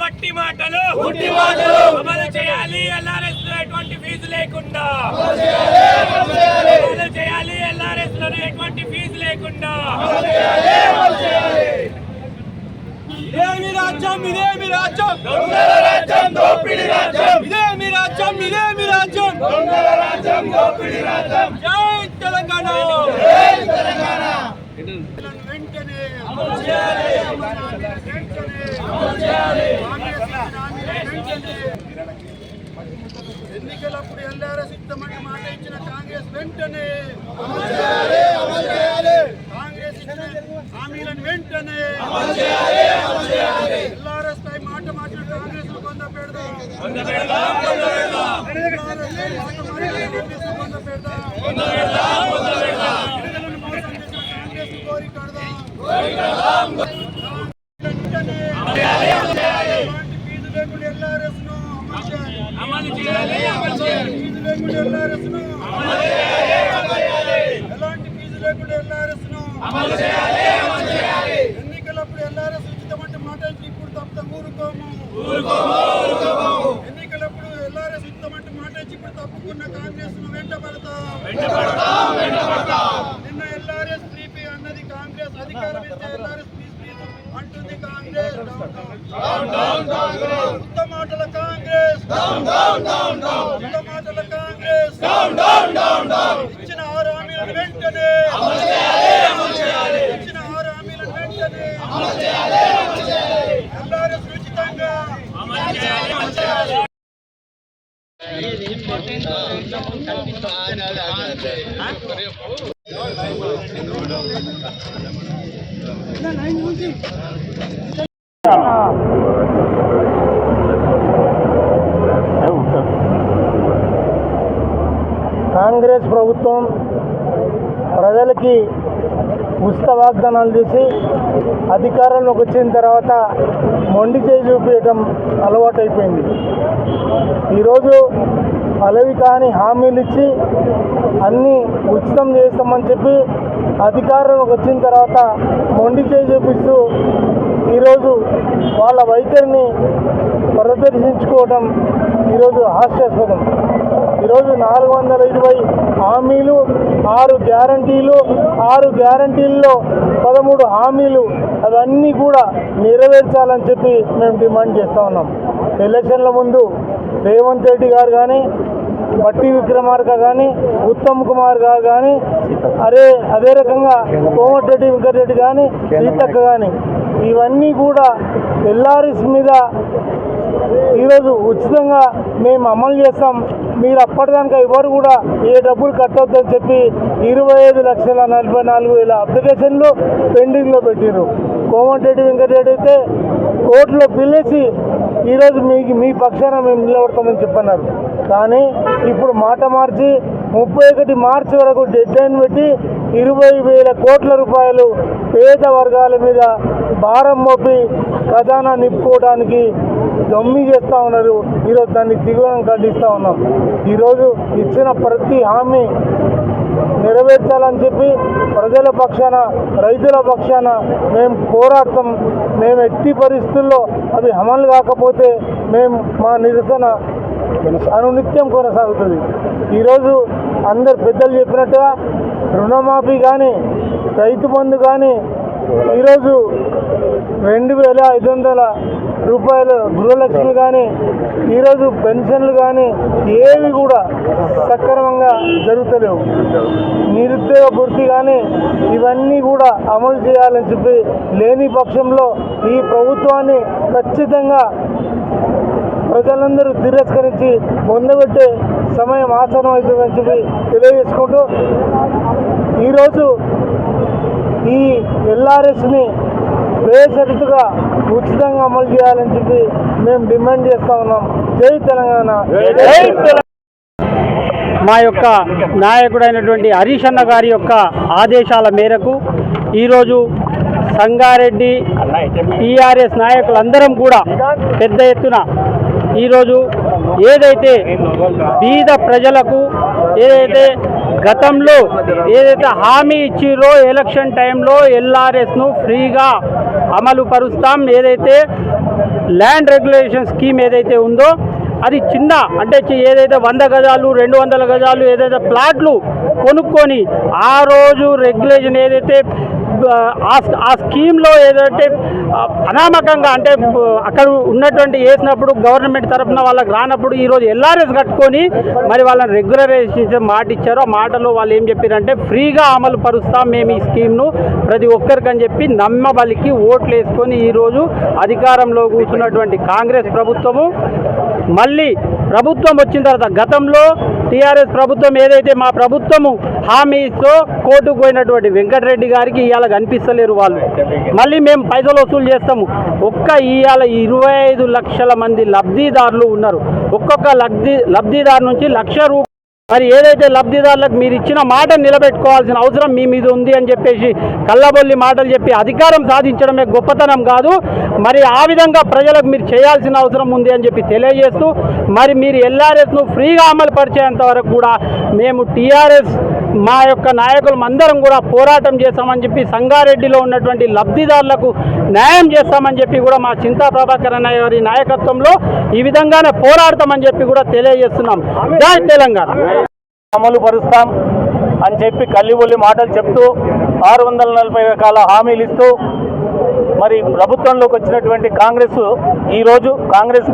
బట్టి మాటలు ఉట్టి మాటలు అమలు చేయాలి ఎల్ఆర్ఎస్లో ఎటువంటి ఫీజు లేకుండా అమలు చేయాలి ఎల్ఆర్ఎస్లో ఎటువంటి ఫీజు లేకుండా ఇదేమి రాజ్యం ఇదేమి రాజ్యం. దొంగల రాజ్యం దోపిడి రాజ్యం. ఇదేమి రాజ్యం ఇదేమి రాజ్యం. దొంగల రాజ్యం దోపిడి రాజ్యం. జై తెలంగాణ. వెంటనే అమలు చేయాలి. వెంటనే అమలు చేయాలి. వెంటనే ఎన్నికలప్పుడు ఎల్ఆర్ఎస్ ఇస్తామని మాట ఇచ్చిన కాంగ్రెస్ వెంటనే కాంగ్రెస్ ఇచ్చిన హామీలను వెంటనే ఎల్ఆర్ఎస్ పై మాట మార్చిన కాంగ్రెస్ కొంద పెడదాం ఎల్ఆర్ఎస్ పై మాట మార్చిన కాంగ్రెస్ కొంద పెడదాం ఎన్నికలను మోసం చేసిన కాంగ్రెస్ కోరి కడదాం వెంటనే ఎలాంటి ఫీజు లేకుండా ఎల్ఆర్ఎస్ను అమలు చేయాలి అమలు చేయాలి అమలు చేయాలి ఫీజు లేకుండా ఎల్ఆర్ఎస్ను ఎలాంటి ఫీజు లేకుండా ఎల్ఆర్ఎస్ను ఎన్నికలప్పుడు ఎల్ఆర్ఎస్ ఉచితమంటే మాట ఇప్పుడు తప్ప ఊరుకోము. ఎన్నికలప్పుడు ఎల్ఆర్ఎస్ ఉచితమంటే మాట ఇప్పుడు తప్పుకున్న కాంగ్రెస్ను వెంట నిన్న ఎల్ఆర్ఎస్ ఫ్రీ అన్నది కాంగ్రెస్ అధికారం ఇస్తే ఎల్ఆర్ఎస్ అంటుంది కాంగ్రెస్. ఉత్త మాటల కాంగ్రెస్. ఉత్త మాటల కాంగ్రెస్. ఇచ్చిన ఆరు హామీలను వెంటనే ఇచ్చిన ఆరు హామీలను వెంటనే ఎల్ఆర్ఎస్ ఉచితంగా కాంగ్రెస్ ప్రభుత్వం ప్రజలకి ఉచిత వాగ్దానాలు చేసి అధికారంలోకి వచ్చిన తర్వాత మొండి చేయి చూపించడం అలవాటైపోయింది. ఈరోజు అలవి కాని హామీలు ఇచ్చి అన్నీ ఉచితం చేస్తామని చెప్పి అధికారంలోకి వచ్చిన తర్వాత మొండి చేయి చూపిస్తూ ఈరోజు వాళ్ళ వైఖరిని ప్రదర్శించుకోవడం ఈరోజు హాస్యాస్పదం. ఈరోజు నాలుగు వందల ఇరవై హామీలు ఆరు గ్యారంటీలు ఆరు గ్యారంటీల్లో పదమూడు హామీలు అవన్నీ కూడా నెరవేర్చాలని చెప్పి మేము డిమాండ్ చేస్తూ ఉన్నాం. ఎలక్షన్ల ముందు రేవంత్ రెడ్డి గారు కానీ బట్టి విక్రమార్క కానీ ఉత్తమ్ కుమార్ గారు కానీ అదే అదే రకంగా కోమటిరెడ్డి వెంకటరెడ్డి కానీ సీతక్క కానీ ఇవన్నీ కూడా ఎల్ఆర్ఎస్ మీద ఈరోజు ఉచితంగా మేము అమలు చేస్తాం. మీరు అప్పటిదాకా ఎవరు కూడా ఏ డబ్బులు కట్టొద్దని చెప్పి ఇరవై ఐదు లక్షల నలభై నాలుగు వేల అప్లికేషన్లు పెండింగ్లో పెట్టారు కోమటిరెడ్డి వెంకటరెడ్డి అయితే కోర్టులో పిలిచి ఈరోజు మీకు మీ పక్షాన మేము నిలబడతామని చెప్పన్నారు. కానీ ఇప్పుడు మాట మార్చి ముప్పై ఒకటి మార్చి వరకు డెడ్ లైన్ పెట్టి ఇరవై వేల కోట్ల రూపాయలు పేద వర్గాల మీద భారం మోపి ఖజానా నింపుకోవడానికి దమ్మి చేస్తూ ఉన్నారు. ఈరోజు దాన్ని తీవ్రంగా ఖండిస్తూ ఉన్నాం. ఈరోజు ఇచ్చిన ప్రతి హామీ నెరవేర్చాలని చెప్పి ప్రజల పక్షాన రైతుల పక్షాన మేము పోరాడతాం. మేము ఎట్టి పరిస్థితుల్లో అవి అమలు కాకపోతే మేము మా నిరసన అనునిత్యం కొనసాగుతుంది. ఈరోజు అందరు పెద్దలు చెప్పినట్టుగా రుణమాఫీ కానీ రైతు బంధు కానీ ఈరోజు రెండు వేల ఐదు వందల రూపాయలు గృహలక్ష్మి కానీ ఈరోజు పెన్షన్లు కానీ ఏవి కూడా సక్రమంగా జరుగుతలేవు. నిరుద్యోగ పూర్తి కానీ ఇవన్నీ కూడా అమలు చేయాలని చెప్పి లేని పక్షంలో ఈ ప్రభుత్వాన్ని ఖచ్చితంగా ప్రజలందరూ తిరస్కరించి పొందబెట్టే సమయం ఆసనం అవుతుందని చెప్పి తెలియజేసుకుంటూ ఈరోజు ఈ ఎల్ఆర్ఎస్ని బేషరతుగా ఉచితంగా అమలు చేయాలని చెప్పి మేము డిమాండ్ చేస్తా ఉన్నాం. జై తెలంగాణ. జై తెలంగాణ. మా యొక్క నాయకుడైనటువంటి హరీష్ అన్న గారి యొక్క ఆదేశాల మేరకు ఈరోజు సంగారెడ్డి టీఆర్ఎస్ నాయకులందరం కూడా పెద్ద ఎత్తున ఈరోజు ఏదైతే బీద ప్రజలకు ఏదైతే గతంలో ఏదైతే హామీ ఇచ్చిరో ఎలక్షన్ టైంలో ఎల్ఆర్ఎస్ను ఫ్రీగా అమలు పరుస్తాం ఏదైతే ల్యాండ్ రెగ్యులేషన్ స్కీమ్ ఏదైతే ఉందో అది చిన్న అంటే ఏదైతే వంద గజాలు రెండు వందల గజాలు ఏదైతే ప్లాట్లు కొనుక్కొని ఆ రోజు రెగ్యులేషన్ ఏదైతే ఆ ఆ స్కీమ్లో ఏదైతే అనామకంగా అంటే అక్కడ ఉన్నటువంటి వేసినప్పుడు గవర్నమెంట్ తరఫున వాళ్ళకి రానప్పుడు ఈరోజు ఎల్ఆర్ఎస్ కట్టుకొని మరి వాళ్ళని రెగ్యులరైజేషన్ మాట ఇచ్చారు. ఆ మాటలో వాళ్ళు ఏం చెప్పారంటే ఫ్రీగా అమలు పరుస్తాం మేము ఈ స్కీమ్ను. ప్రతి ఒక్కరికి అని చెప్పి నమ్మబలికి ఓట్లు వేసుకొని ఈరోజు అధికారంలో కూర్చున్నటువంటి కాంగ్రెస్ ప్రభుత్వము మళ్ళీ ప్రభుత్వం వచ్చిన తర్వాత గతంలో టీఆర్ఎస్ ప్రభుత్వం ఏదైతే మా ప్రభుత్వము హామీ ఇస్తో కోర్టుకు పోయినటువంటి వెంకటరెడ్డి గారికి ఇవాళ కనిపిస్తలేరు వాళ్ళు. మళ్ళీ మేము పైసలు వసూలు చేస్తాము. ఒక్క ఇవాళ ఇరవై ఐదు లక్షల మంది లబ్ధిదారులు ఉన్నారు. ఒక్కొక్క లబ్ధి లబ్ధిదారు నుంచి లక్ష రూపాయలు మరి ఏదైతే లబ్ధిదారులకు మీరు ఇచ్చిన మాట నిలబెట్టుకోవాల్సిన అవసరం మీ మీద ఉంది అని చెప్పేసి కళ్ళబొల్లి మాటలు చెప్పి అధికారం సాధించడమే గొప్పతనం కాదు. మరి ఆ విధంగా ప్రజలకు మీరు చేయాల్సిన అవసరం ఉంది అని చెప్పి తెలియజేస్తూ మరి మీరు ఎల్ఆర్ఎస్ను ఫ్రీగా అమలు పరిచేంత వరకు కూడా మేము టీఆర్ఎస్ మా యొక్క నాయకులం అందరం కూడా పోరాటం చేస్తామని చెప్పి సంగారెడ్డిలో ఉన్నటువంటి లబ్ధిదారులకు న్యాయం చేస్తామని చెప్పి కూడా మా చింతా ప్రభాకర్ అన్న గారి నాయకత్వంలో ఈ విధంగానే పోరాడతామని చెప్పి కూడా తెలియజేస్తున్నాం. జై తెలంగాణ. అమలు పరుస్తాం అని చెప్పి కల్లిబొల్లి మాటలు చెప్తూ ఆరు వందల నలభై రకాల హామీలు ఇస్తూ మరి ప్రభుత్వంలోకి వచ్చినటువంటి కాంగ్రెస్ ఈరోజు కాంగ్రెస్